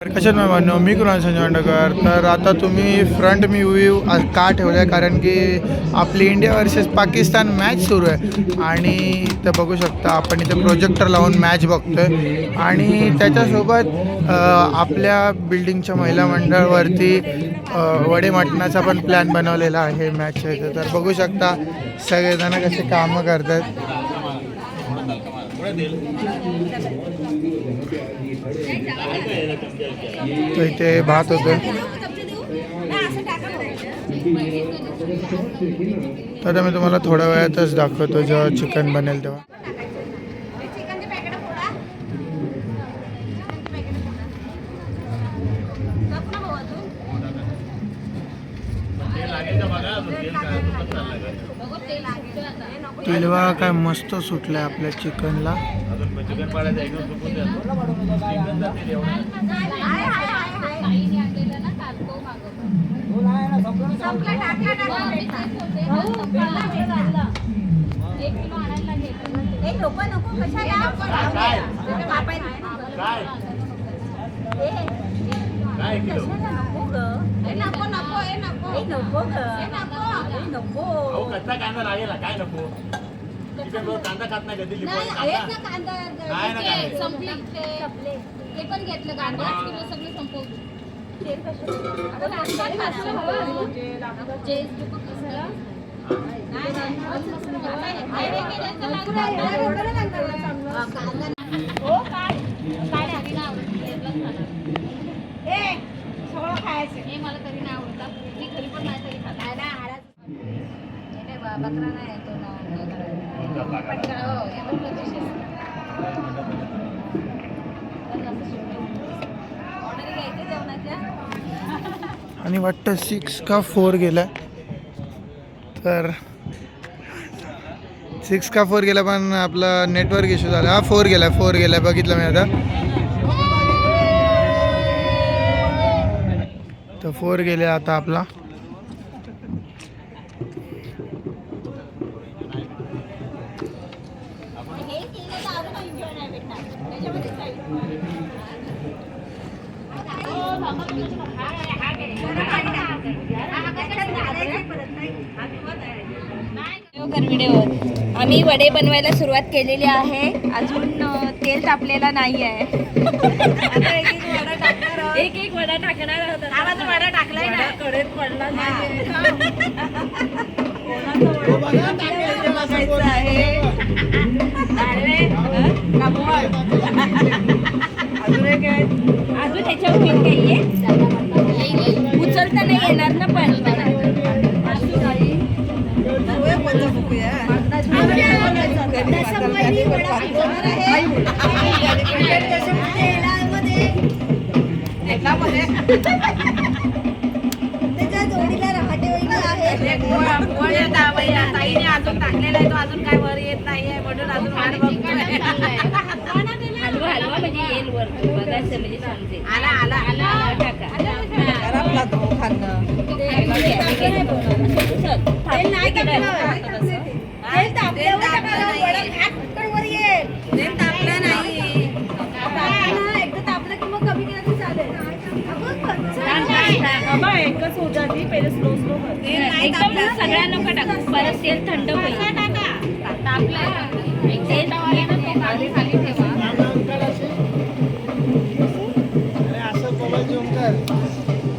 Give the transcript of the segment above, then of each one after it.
कशात मेहमानो मी कुणाल संजयवांडकर तर आता तुम्ही फ्रंट मी व्ह्यू का ठेवला आहे कारण की आपली इंडिया वर्सेस पाकिस्तान मॅच सुरू आहे. आणि इथं बघू शकता आपण इथे प्रोजेक्टर लावून मॅच बघतोय. आणि त्याच्यासोबत आपल्या बिल्डिंगच्या महिला मंडळवरती वडे मटणाचा पण प्लॅन बनवलेला आहे मॅच तर बघू शकता सगळेजण कसे कामं करतात. तर इथे भात होतं तर मी तुम्हाला थोड्या वेळातच दाखवतो जेव्हा चिकन बनेल तेव्हा. तेलवा काय मस्त सुटलाय आपल्या चिकनला नको नको नको नको नको नको कच्चा कांदा लागेल काय नको चिकन रोल कांदा खात नाही कधी लिंबू आणि कांदा नाही ना काय. संपली ते ते पण घेतलं कांदा हा. किलो सगळं संपवलं आता नाश्ता खायचं हवं. जे तू पण कसं? नाही, नाही. काय. हो, काय? काय नाही, आवडत. खाणार. हे मला तरी नाही आवडत. मी घरी पण नाही तरी. हे बकरा नाही तो ना- पटकन, हो, हे पण ऑर्डर घ्यायची जेवणाच्या आणि वाटतं सिक्स का फोर गेला तर सिक्स का फोर गेला पण आपला नेटवर्क इश्यू झाला. हा फोर गेला फोर गेला बघितलं मी आता. तर फोर गेले आता आपला हे केलं नाही भेटणार. आम्ही वडे बनवायला सुरुवात केलेली आहे अजून तेल तापलेला नाही आहे एक एक वडा टाकणार आहोत. एक एक वडा टाकणार आहोत आता. वडा टाकलाय ना कडेत पडला बघायचं आहे. अजून एक आहे. अजून पीठ काही आहे उचलता नाही येणार ना पण त्याच्या जोडीला ताईने अजून टाकलेला आहे तो अजून काय वर येत नाहीये म्हणून अजून वाट बघतोय हलवा म्हणजे येईल वर बघायचं म्हणजे समजेल आला आला आला टाका एकच होत पहिले स्लो एकदम सगळ्या लोक टाकू. परत तेल थंड होईल. तापलं तेल खाली ठेवा.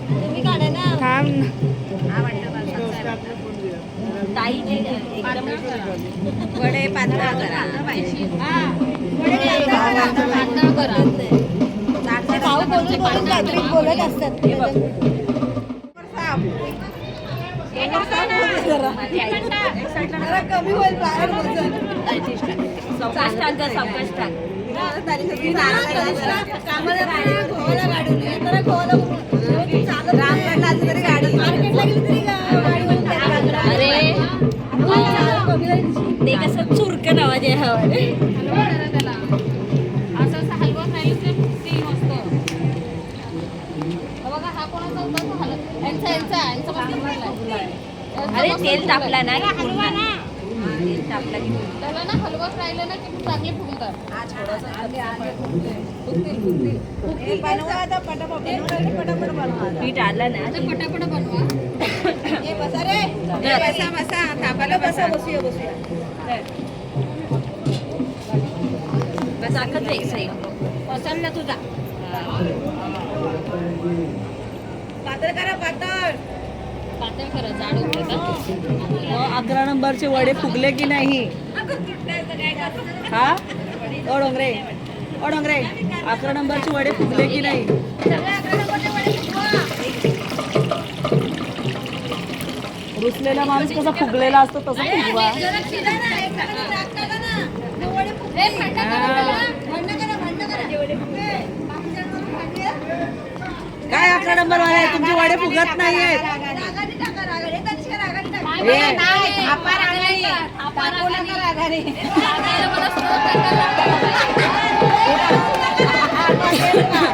तुम्ही काढा ना. ताई जे एकदम वडे पातळ करा. भाऊ बोलून बोलून काहीतरी बोलत असतात. कमी होईल अरे. ते कसं चुरकन आवाज आहे. हवा अरे तेल तापला ना की हलवा ना. तेल तापला की. त्याला ना हलवत राहिलं ना की मग चांगले फुगतात पीठ आलं ना. आता पटापट बनवा. बसा बसा तापाला बसा बसूया बसूया. बस आखत नाही साईड पसरला तुझा. पातळ करा पातळ. अकरा नंबरचे वडे फुगले की नाही? हा? ओ डोंगरे ओ डोंगरे अकरा नंबरचे वडे फुगले की नाही? रुसलेला माणूस कसा फुगलेला असतो तसं फुगवा. काय अकरा नंबर वाले? तुमचे वडे फुगत नाहीयेत. नाही, नाही, आपण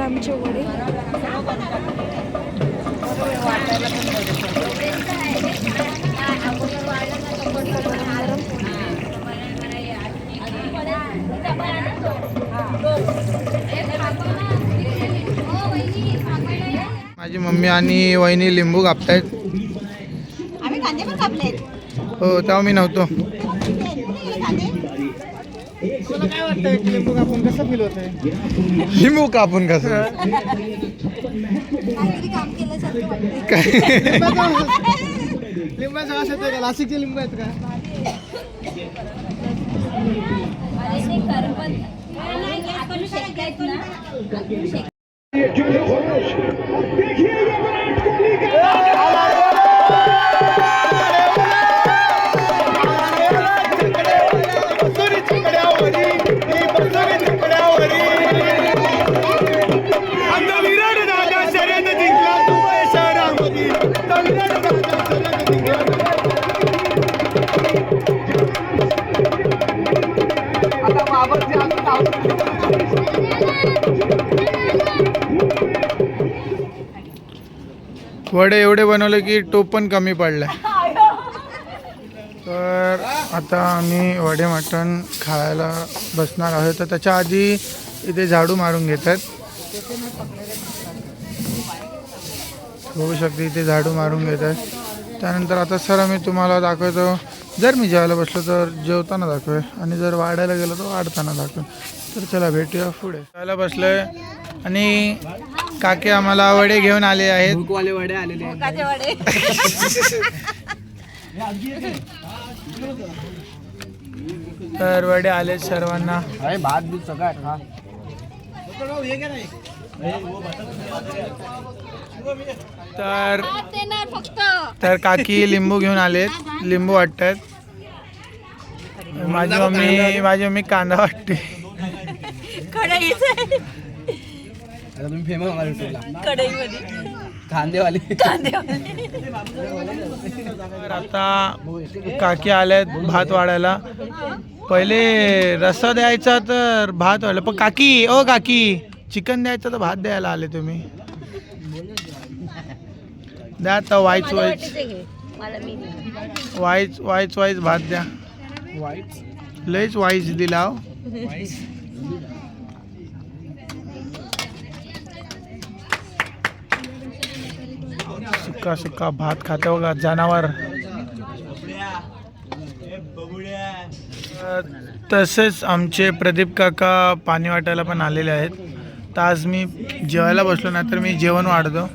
आमचे वडे हो. माझी मम्मी आणि वहिनी लिंबू कापतायत. आम्ही कांदे पण कापले हो तेव्हा मी नव्हतो लिंबू कापून कसं काम केलं काय? अरे ते करपत. आपण शेकायचं ना. वडे एवढे बनवले की टोप पण कमी पडलाय. तर आता आम्ही वडे मटण खायला बसणार आहोत. तर त्याच्या आधी इथे झाडू मारून घेतात. होऊ शकते इथे झाडू मारून घेतात. त्यानंतर आता सर आम्ही तुम्हाला दाखवतो. जर मी जेवायला बसलो तर जेवताना दाखवेल आणि जर वाढायला गेलो तर वाढताना दाखवेल. तर चला भेटूया पुढे. जेवायला बसलोय आणि काके आम्हाला वडे घेऊन आले आहेत. तर वडे आले सर्वांना. तर देणार फक्त. तर काकी लिंबू घेऊन आलेत. लिंबू वाटतात. माझी मम्मी माझी मम्मी कांदा वाटते. तर आता काकी आल्यात भात वाढायला. पहिले रस्सा द्यायचा तर भात वाढला पण काकी ओ काकी चिकन द्यायचं तर भात द्यायला आले तुम्ही. द्या आता वाईच वाईच. वाईच वाईच वाईच भात द्या. लयच वाईच दिला. सुका सुका भात खाते बघा जनावर. तसेच आमचे प्रदीप काका पाणी वाटायला पण आलेले आहेत. तर आज मी जेवायला बसलो नाही तर मी जेवण वाढतो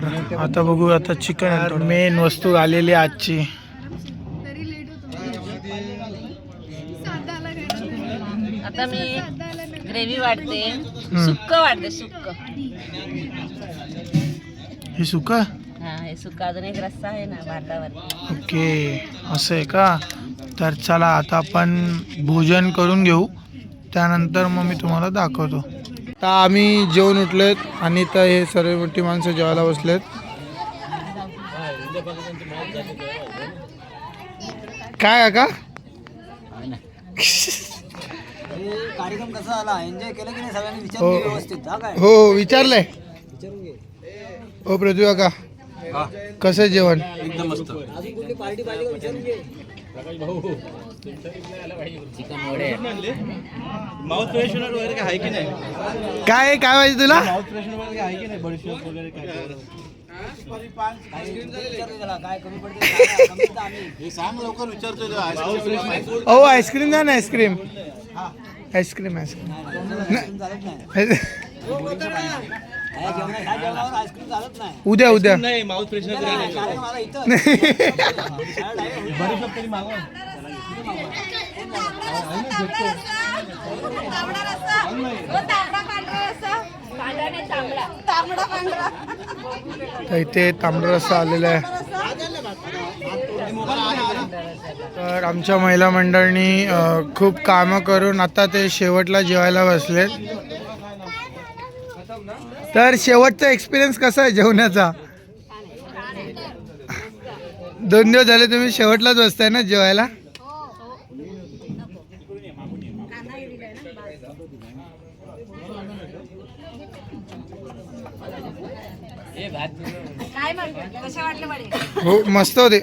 तर आता बघू आता चिकन मेन वस्तू आलेली आहे आजची. आता मी ग्रेव्ही वाढते सुक्क वाढते सुक्क हे सुका हा हे सुक्क अजून एक रस्सा आहे ना भातावर ओके. असं आहे का? तर चला आता आपण भोजन करून घेऊ. त्यानंतर मग मी तुम्हाला दाखवतो. आता आम्ही जेवण उठलेत आणि तर हे सर्व मोठी माणसं जेवायला बसलेत. काय काका? कार्यक्रम कसा झाला एन्जॉय केलं की नाही सगळ्यांनी हो. विचारून घे व्यवस्थित हा काय हो विचारलंय. हो पृथ्वी काका. कसं जेवण? एकदम मस्त. अजून कुठली पार्टी पाहिजे का विचारून घे माउथ फ्रेशनर वगैरे काय आहे की नाही? काय काय पाहिजे तुला? माउथ फ्रेशनर वगैरे आहे की नाही बडीशोप वगैरे काय? काय सांगा, हे लवकर विचारतोय हो आईस्क्रीम द्या ना आईस्क्रीम आईस्क्रीम आईस्क्रीम उद्या उद्या. नाही माउथ इथं. तांबडा रस्सा आलेला आहे. तर आमच्या महिला मंडळनी खूप कामं करून आता ते शेवटला जेवायला बसलेत. तर शेवटचा एक्सपिरियन्स कसा आहे जेवणाचा? दोन दिवस झाले तुम्ही शेवटलाच बसताय ना जेवायला? हो मस्त होते.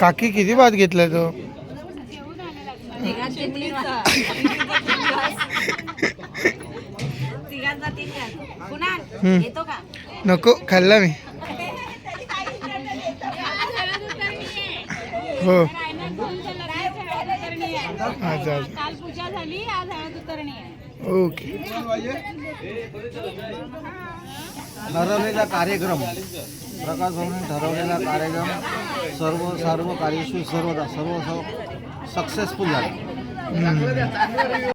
काकी किती भात घेतलाय तो? नको खाल्ला मी. हो. अच्छा अच्छा काल पूजा झाली आज हळद उतरणी आहे. ओके. ठरवलेला कार्यक्रम प्रकाश भाऊने ठरवलेला कार्यक्रम सर्व सर्व कार्यशी सर्वदा सर्व सक्सेसफुल झाला.